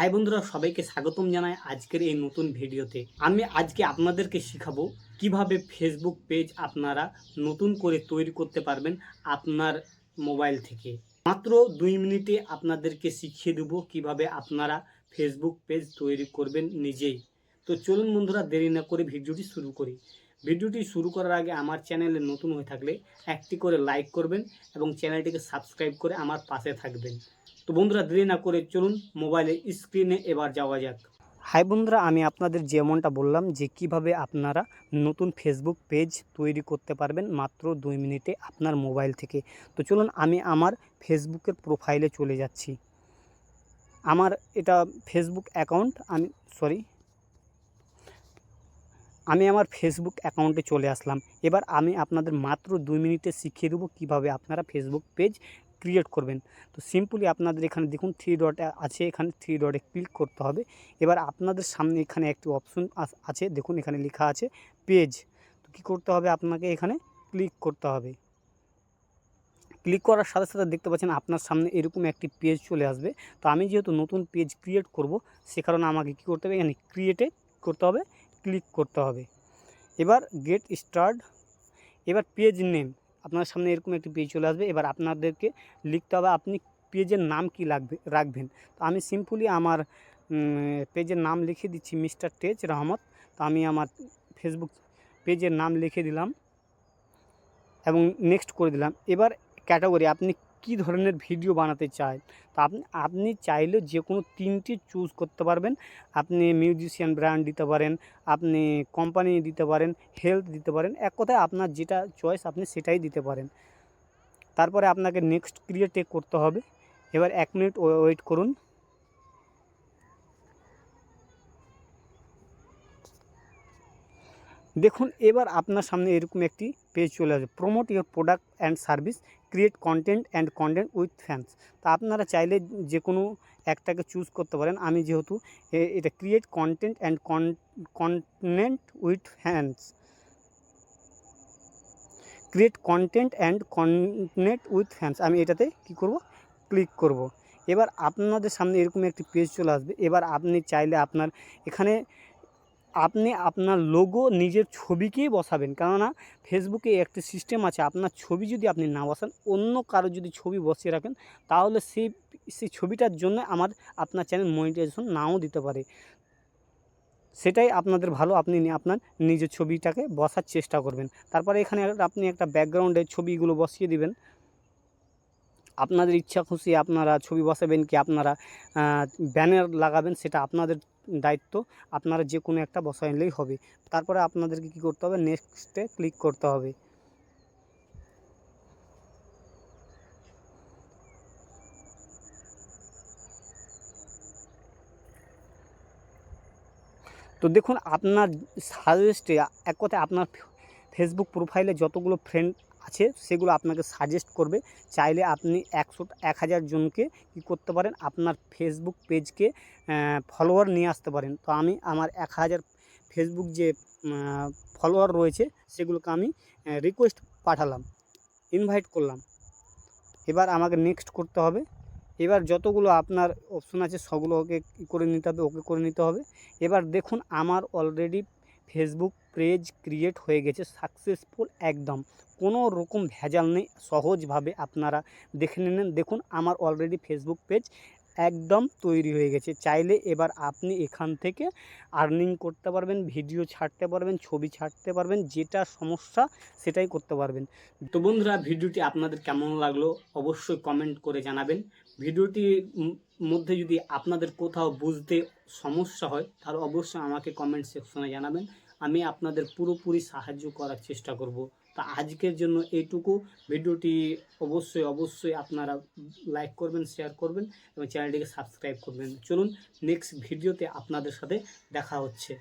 High বন্ধুরা, সবাইকে স্বাগতম জানাই আজকের এই নতুন ভিডিওতে। আমি আজকে আপনাদেরকে শিখাবো কীভাবে ফেসবুক পেজ আপনারা নতুন করে তৈরি করতে পারবেন আপনার মোবাইল থেকে। মাত্র দুই মিনিটে আপনাদেরকে শিখিয়ে দেবো কীভাবে আপনারা ফেসবুক পেজ তৈরি করবেন নিজেই। তো চলুন বন্ধুরা, দেরি না করে ভিডিওটি শুরু করি। ভিডিওটি শুরু করার আগে আমার চ্যানেলে নতুন হয়ে থাকলে একটি করে লাইক করবেন এবং চ্যানেলটিকে সাবস্ক্রাইব করে আমার পাশে থাকবেন। তো বন্ধুরা দেরি না করে চলুন মোবাইলের স্ক্রিনে এবার যাওয়া যাক। হাই বন্ধুরা, আমি আপনাদের যেমনটা বললাম যে কীভাবে আপনারা নতুন ফেসবুক পেজ তৈরি করতে পারবেন মাত্র দুই মিনিটে আপনার মোবাইল থেকে। তো চলুন, আমি আমার ফেসবুকের প্রোফাইলে চলে যাচ্ছি। আমার এটা ফেসবুক অ্যাকাউন্ট আমি সরি আমি আমার ফেসবুক অ্যাকাউন্টে চলে আসলাম। এবার আমি আপনাদের মাত্র দুই মিনিটে শিখিয়ে দেবো কীভাবে আপনারা ফেসবুক পেজ ক্রিয়েট করবেন। তো সিম্পলি আপনাদের এখানে দেখুন থ্রি ডট আছে, এখানে থ্রি ডটে ক্লিক করতে হবে। এবার আপনাদের সামনে এখানে একটি অপশন আছে, দেখুন এখানে লেখা আছে পেজ তো কী করতে হবে আপনাকে এখানে ক্লিক করতে হবে। ক্লিক করার সাথে সাথে দেখতে পাচ্ছেন আপনার সামনে এরকম একটি পেজ চলে আসবে। তো আমি যেহেতু নতুন পেজ ক্রিয়েট করব, সে কারণে আমাকে কী করতে হবে? এখানে ক্রিয়েটে করতে হবে ক্লিক করতে হবে। এবার গেট স্টার্ট এবার পেজ নেম আপনার সামনে এরকম একটি পেজ চলে আসবে। এবার আপনাদেরকে লিখতে হবে আপনি পেজের নাম কি লাগবে, রাখবেন। তো আমি সিম্পলি আমার পেজের নাম লিখে দিচ্ছি মিস্টার টেজ রহমত। তো আমি আমার ফেসবুক পেজের নাম লিখে দিলাম এবং নেক্সট করে দিলাম। এবার ক্যাটাগরি আপনি কি ধরনের ভিডিও বানাতে চায়? তো আপনি আপনি চাইলেও যে কোনো তিনটি চুজ করতে পারবেন। আপনি মিউজিশিয়ান ব্র্যান্ড দিতে পারেন, আপনি কোম্পানি দিতে পারেন, হেলথ দিতে পারেন, এক কথায় আপনার যেটা চয়েস আপনি সেটাই দিতে পারেন। তারপরে আপনাকে নেক্সট ক্রিয়েটে করতে হবে। এবার এক মিনিট ওয়েট করুন। দেখুন, এবার আপনার সামনে এরকম একটি পেজ চলে আসবে। Promote your product and service create content and content with fans তা আপনারা চাইলে যে কোনো একটাকে চুজ করতে পারেন। আমি যেহেতু এটা create content and content with fans create content and content with fans আমি এটাতে কি করব? ক্লিক করব। এবার আপনাদের সামনে এরকম একটি পেজ চলে আসবে। এবার আপনি চাইলে আপনার এখানে আপনি আপনার লোগো নিজের ছবিকেই বসাবেন। কেননা ফেসবুকে একটি সিস্টেম আছে, আপনার ছবি যদি আপনি না বসান, অন্য কারও যদি ছবি বসিয়ে রাখেন, তাহলে সেই সেই ছবিটার জন্য আমার, আপনার চ্যানেল মনিটাইজেশন নাও দিতে পারে। সেটাই আপনাদের ভালো, আপনি আপনার নিজের ছবিটাকে বসার চেষ্টা করবেন। তারপরে এখানে আপনি একটা ব্যাকগ্রাউন্ডের ছবিগুলো বসিয়ে দিবেন। আপনাদের ইচ্ছা খুশি আপনারা ছবি বসাবেন কি আপনারা ব্যানার লাগাবেন সেটা আপনাদের দায়িত্ব, আপনারা যে কোনো একটা বসাইলেই হবে। তারপরে আপনাদেরকে কী করতে হবে? নেক্সটে ক্লিক করতে হবে। তো দেখুন, আপনার সাজেস্টে এক কথায় আপনার ফেসবুক প্রোফাইলে যতগুলো ফ্রেন্ড আছে, সেগুলো আপনাকে সাজেস্ট করবে। চাইলে আপনি একশো, এক হাজার জনকে কী করতে পারেন, আপনার ফেসবুক পেজকে ফলোয়ার নিয়ে আসতে পারেন। তো আমি আমার এক হাজার ফেসবুক যে ফলোয়ার রয়েছে, সেগুলোকে আমি রিকোয়েস্ট পাঠালাম ইনভাইট করলাম। এবার আমাকে নেক্সট করতে হবে। এবার যতগুলো আপনার অপশন আছে সবগুলো ওকে করে নিতে হবে, ওকে করে নিতে হবে। এবার দেখুন, আমার অলরেডি ফেসবুক পেজ ক্রিয়েট হয়ে গেছে সাকসেসফুল একদম। কোনো রকম ভেজাল নেই, সহজভাবে আপনারা দেখে নিলেন দেখুন, আমার অলরেডি ফেসবুক পেজ একদম তৈরি হয়ে গেছে। চাইলে এবার আপনি এখান থেকে আর্নিং করতে পারবেন ভিডিও ছাড়তে পারবেন, ছবি ছাড়তে পারবেন, যেটা সমস্যা সেটাই করতে পারবেন। তো বন্ধুরা ভিডিওটি আপনাদের কেমন লাগল অবশ্যই কমেন্ট করে জানাবেন। ভিডিওটির মধ্যে যদি আপনাদের কোথাও বুঝতে সমস্যা হয়, তাহলে অবশ্যই আমাকে কমেন্ট সেকশনে জানাবেন। আমি আপনাদের পুরোপুরি সাহায্য করার চেষ্টা করব। তা আজকের জন্য এইটুকু। ভিডিওটি অবশ্যই অবশ্যই আপনারা লাইক করবেন, শেয়ার করবেন এবং চ্যানেলটিকে সাবস্ক্রাইব করবেন। চলুন, নেক্সট ভিডিওতে আপনাদের সাথে দেখা হচ্ছে।